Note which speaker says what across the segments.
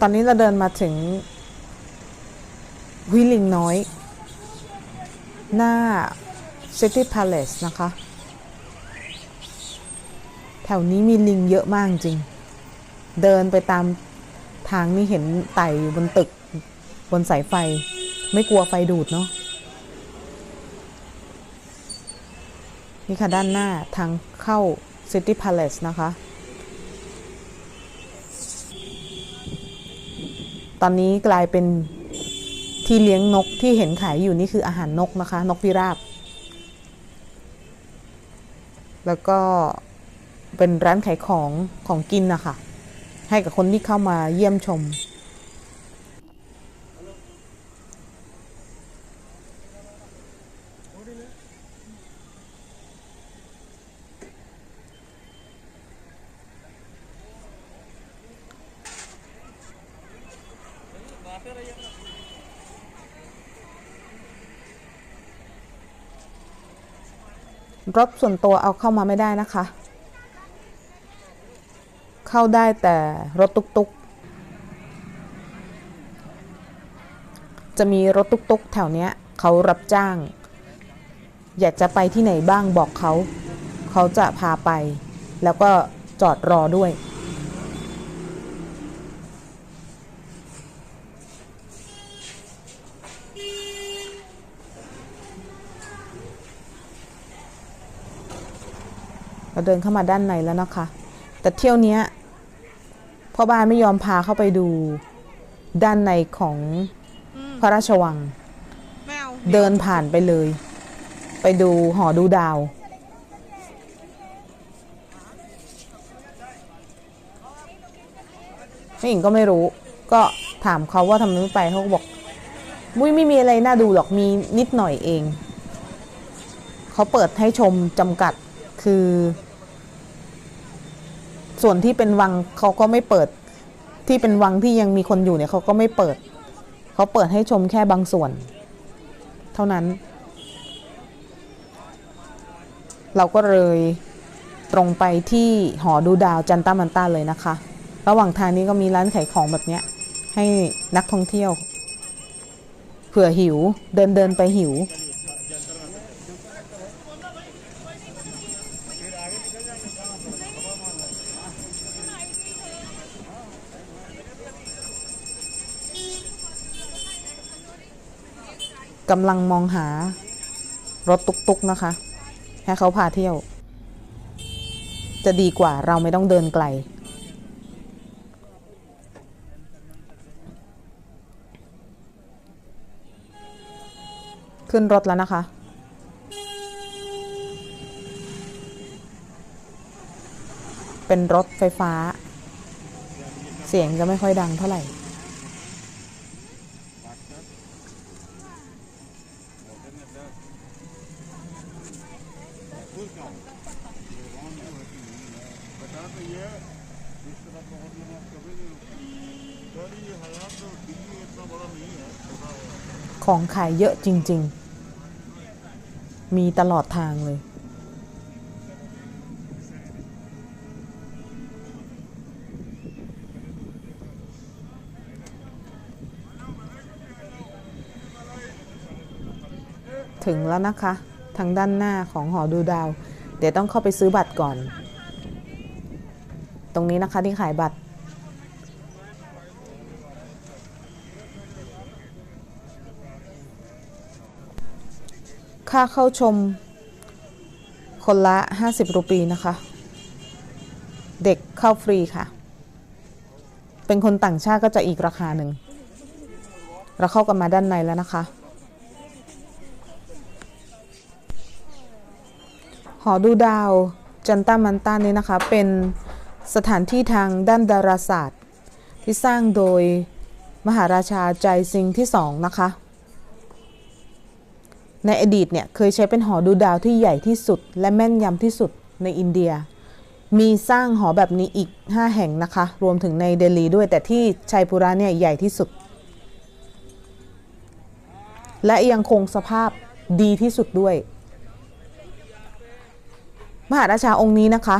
Speaker 1: ตอนนี้เราเดินมาถึงวิลิงน้อย หน้า City Palace นะคะ แถวนี้มีลิงเยอะมากจริง เดินไปตามทางนี่เห็นไต่อยู่บนตึกบนสายไฟ ไม่กลัวไฟดูดเนาะนี่ค่ะด้านหน้าทางเข้า City Palace นะคะ ตอนนี้กลายเป็นที่เลี้ยงนกที่เห็นขายอยู่นี่คืออาหารนกนะคะ นกพิราบ แล้วก็เป็นร้านขายของของกินนะคะให้กับคนที่เข้ามาเยี่ยมชม รถส่วนตัวเอาเข้ามาไม่ได้นะคะ เข้าได้แต่รถตุกๆ จะมีรถตุกๆ แถวเนี้ยเขารับจ้าง อยากจะไปที่ไหนบ้างบอกเขา เขาจะพาไป แล้วก็จอดรอด้วย เราเดินเข้ามาด้านในแล้วนะคะ แต่เที่ยวเนี้ยพ่อบ้านไม่ยอมพาเข้าไปดูด้านในของพระราชวัง
Speaker 2: ไม่เอา
Speaker 1: เดินผ่านไปเลย ไปดูหอดูดาวนี่หญิงก็ไม่รู้ ก็ถามเขาว่าทำไมไม่ไปเขาก็บอก มุ้ยไม่มีอะไรน่าดูหรอกมีนิดหน่อยเอง เขาเปิดให้ชมจำกัดคือ ส่วนที่เป็นวังเขาก็ไม่เปิด ที่เป็นวังที่ยังมีคนอยู่เนี่ยเขาก็ไม่เปิด เขาเปิดให้ชมแค่บางส่วน เท่านั้น เราก็เลยตรงไปที่หอดูดาวจันตามันตาเลยนะคะ ระหว่างทางนี้ก็มีร้านขายของแบบเนี้ย ให้นักท่องเที่ยว เผื่อหิว เดินเดินไปหิว กำลังมองหารถตุกๆนะคะ ให้เขาพาเที่ยว จะดีกว่าเราไม่ต้องเดินไกล ขึ้นรถแล้วนะคะ เป็นรถไฟฟ้า เสียงจะไม่ค่อยดังเท่าไหร่ ของขายเยอะจริง ๆ มีตลอดทางเลย ถึงแล้วนะคะ ทางด้านหน้าของหอดูดาว เดี๋ยวต้องเข้าไปซื้อบัตรก่อน ตรงนี้นะคะที่ขายบัตร ค่าเข้าชม คนละ 50 รูปีนะคะ เด็กเข้าฟรีค่ะ เป็นคนต่างชาติก็จะอีกราคาหนึ่ง เราเข้ากันมาด้านในแล้วนะคะหอดูดาวจันตามันตานี้นะคะ เป็น สถานที่ทางด้านดาราศาสตร์ ที่สร้างโดยมหาราชาใจซิงที่สองนะคะ ในอดีตเนี่ยเคยใช้เป็นหอดูดาวที่ใหญ่ที่สุด และแม่นยำที่สุดในอินเดีย มีสร้างหอแบบนี้อีก 5 แห่งนะคะ รวมถึงในเดลีด้วยแต่ที่ชัยปุระเนี่ยใหญ่ที่สุด และยังคงสภาพดีที่สุดด้วย มหาราชาองค์นี้นะคะ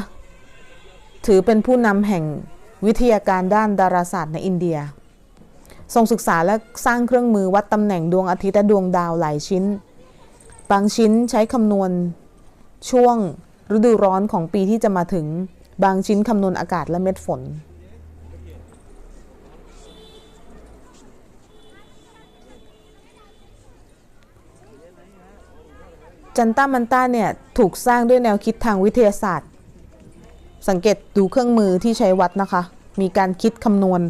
Speaker 1: ถือเป็นผู้นำแห่งวิทยาการด้านดาราศาสตร์ในอินเดีย ทรงศึกษาและสร้างเครื่องมือวัดตำแหน่งดวงอาทิตย์และดวงดาวหลายชิ้น บางชิ้นใช้คำนวณช่วงฤดูร้อนของปีที่จะมาถึง บางชิ้นคำนวณอากาศและเม็ดฝน จันต้ามันต้าเนี่ย ถูกสร้างด้วยแนวคิดทางวิทยาศาสตร์ สังเกตดูเครื่องมือที่ใช้วัดนะคะ มีการคิดคำนวณ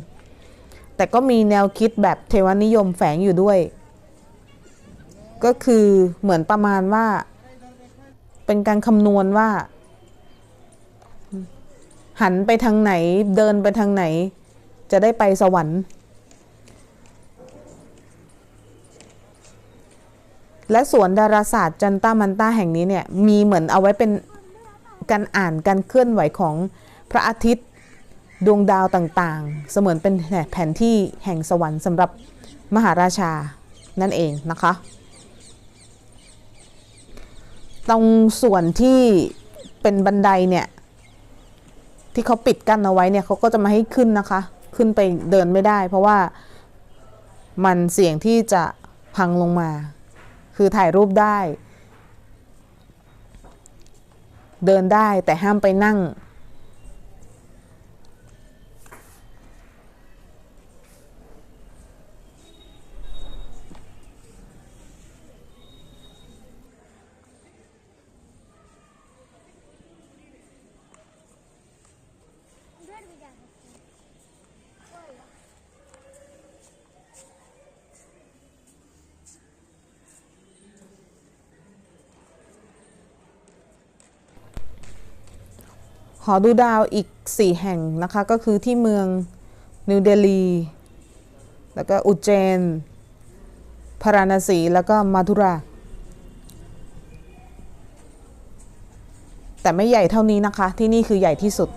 Speaker 1: แต่ก็มีแนวคิดแบบเทวนิยมแฝงอยู่ด้วย ก็คือเหมือนประมาณว่า เป็นการคำนวณว่า หันไปทางไหนเดินไปทางไหน จะได้ไปสวรรค์ และสวนดาราศาสตร์จันตามันตาแห่งนี้เนี่ย มีเหมือนเอาไว้เป็น การอ่านการเคลื่อนไหวของพระอาทิตย์ ดวงดาวต่างๆ เสมือนเป็นแผนที่แห่งสวรรค์สำหรับมหาราชานั่นเองนะคะ ตรงส่วนที่เป็นบันไดเนี่ยที่เขาปิดกั้นเอาไว้เนี่ยเขาก็จะมาให้ขึ้นนะคะ ขึ้นไปเดินไม่ได้ เพราะว่ามันเสี่ยงที่จะพังลงมา คือถ่ายรูปได้ เดินได้แต่ห้ามไปนั่ง หอดูดาวอีก 4 แห่งนะคะ ก็คือที่เมืองนิวเดลี แล้วก็อุจเจนพาราณสี แล้วก็มาธุรา แต่ไม่ใหญ่เท่านี้นะคะ ที่นี่คือใหญ่ที่สุด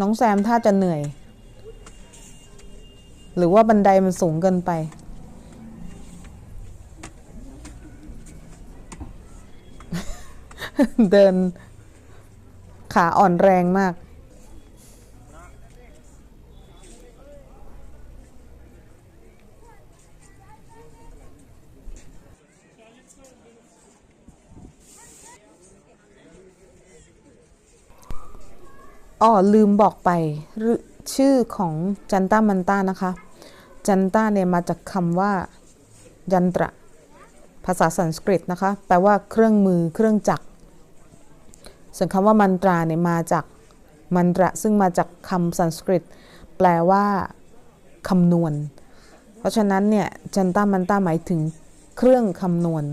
Speaker 1: น้องแซมถ้าจะเหนื่อย หรือว่าบันไดมันสูงเกินไป เดินขาอ่อนแรงมาก อ๋อลืมบอกไป ชื่อของจันตามันตานะคะ จันตาเนี่ยมาจากคำว่า ยันตระ ภาษาสันสกฤตนะคะ แปลว่าเครื่องมือเครื่องจักร ส่วนคำว่ามันตราเนี่ยมาจากมันตระ ซึ่งมาจากคำสันสกฤต แปลว่าคำนวณ เพราะฉะนั้นเนี่ยจันตามันตาหมายถึงเครื่องคำนวณ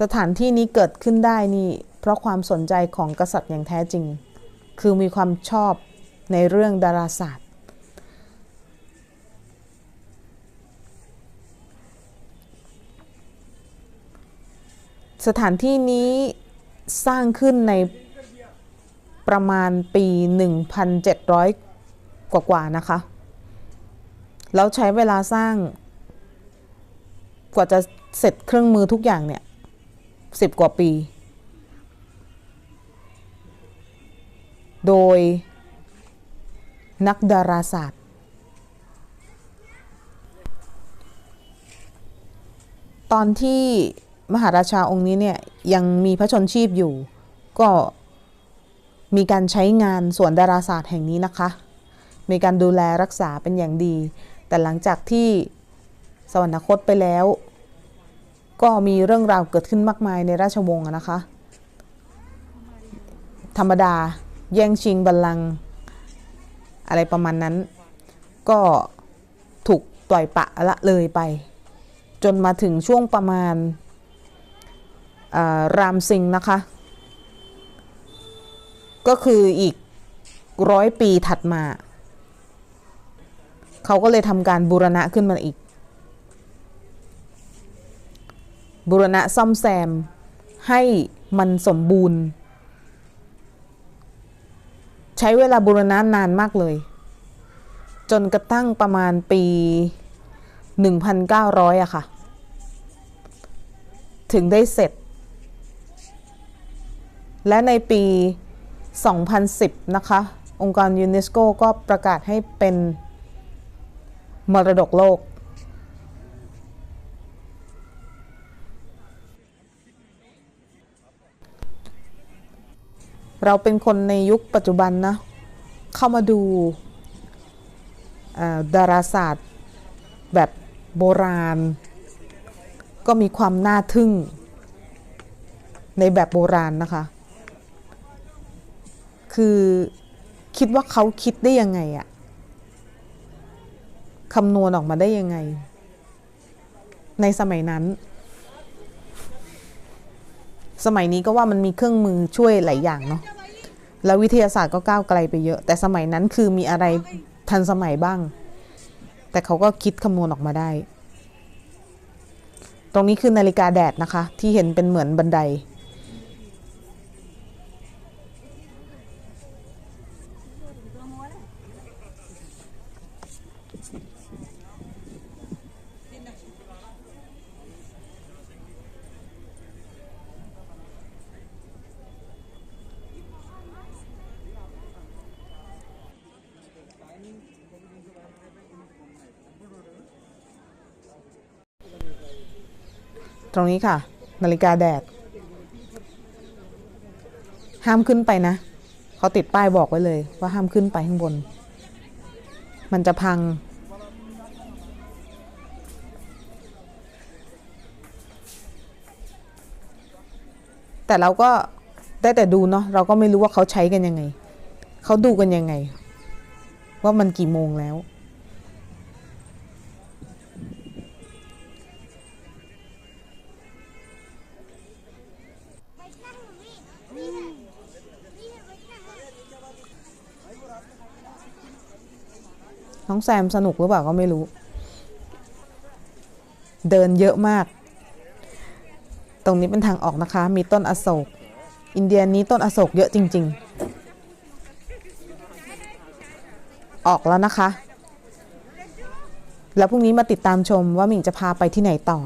Speaker 1: สถานที่นี้เกิดขึ้นได้นี่เพราะความสนใจของกษัตริย์อย่างแท้จริง คือมีความชอบในเรื่องดาราศาสตร์ สถานที่นี้สร้างขึ้นในประมาณปี 1,700 กว่าๆนะคะ แล้วใช้เวลาสร้างกว่าจะเสร็จเครื่องมือทุกอย่างเนี่ย 10กว่าปี โดยนักดาราศาสตร์ ตอนที่มหาราชาองค์นี้เนี่ยยังมีพระชนชีพอยู่ ก็มีการใช้งานสวนดาราศาสตร์แห่งนี้นะคะ มีการดูแลรักษาเป็นอย่างดี แต่หลังจากที่สวรรคตไปแล้ว ก็มีเรื่องราวเกิดขึ้นมากมายในราชวงศ์นะคะ ธรรมดาแย่งชิงบัลลังก์อะไรประมาณนั้น ก็ถูกปล่อยปะละเลยไป จนมาถึงช่วงประมาณารามซิงห์นะคะ ก็คืออีกร้อยปีถัดมา เขาก็เลยทำการบูรณะขึ้นมาอีก บูรณะซ่อมแซม ให้มันสมบูรณ์ ใช้เวลาบูรณะนานมากเลย จนกระทั่งประมาณปี 1,900อะค่ะ ถึงได้เสร็จ และในปี 2010 นะคะ องค์การยูเนสโกก็ประกาศให้เป็นมรดกโลก เราเป็นคนในยุคปัจจุบันนะ เข้ามาดูดาราศาสตร์แบบโบราณ ก็มีความน่าทึ่ง ในแบบโบราณนะคะ คือคิดว่าเขาคิดได้ยังไงอะคำนวณออกมาได้ยังไง ในสมัยนั้น สมัยนี้ก็ว่ามันมีเครื่องมือช่วยหลายอย่างเนาะแล้ววิทยาศาสตร์ก็ก้าวไกลไปเยอะ แต่สมัยนั้นคือมีอะไรทันสมัยบ้าง แต่เขาก็คิดคำนวณออกมาได้ ตรงนี้คือนาฬิกาแดดนะคะ ที่เห็นเป็นเหมือนบันได ตรงนี้ค่ะ นาฬิกาแดด ห้ามขึ้นไปนะเขาติดป้ายบอกไว้เลย ว่าห้ามขึ้นไปข้างบน มันจะพัง แต่เราก็ได้แต่ดูเนาะเราก็ไม่รู้ว่าเขาใช้กันยังไง เขาดูกันยังไง ว่ามันกี่โมงแล้ว
Speaker 2: น้
Speaker 1: องแซมสนุกหรือเปล่าก็ไม่รู้ เดินเยอะมาก ตรงนี้เป็นทางออกนะคะ มีต้นอโศก อินเดียนี้ต้นอโศกเยอะจริง ๆ ออกแล้วนะคะ แล้วพรุ่งนี้มาติดตามชมว่ามิงจะพาไปที่ไหนต่อ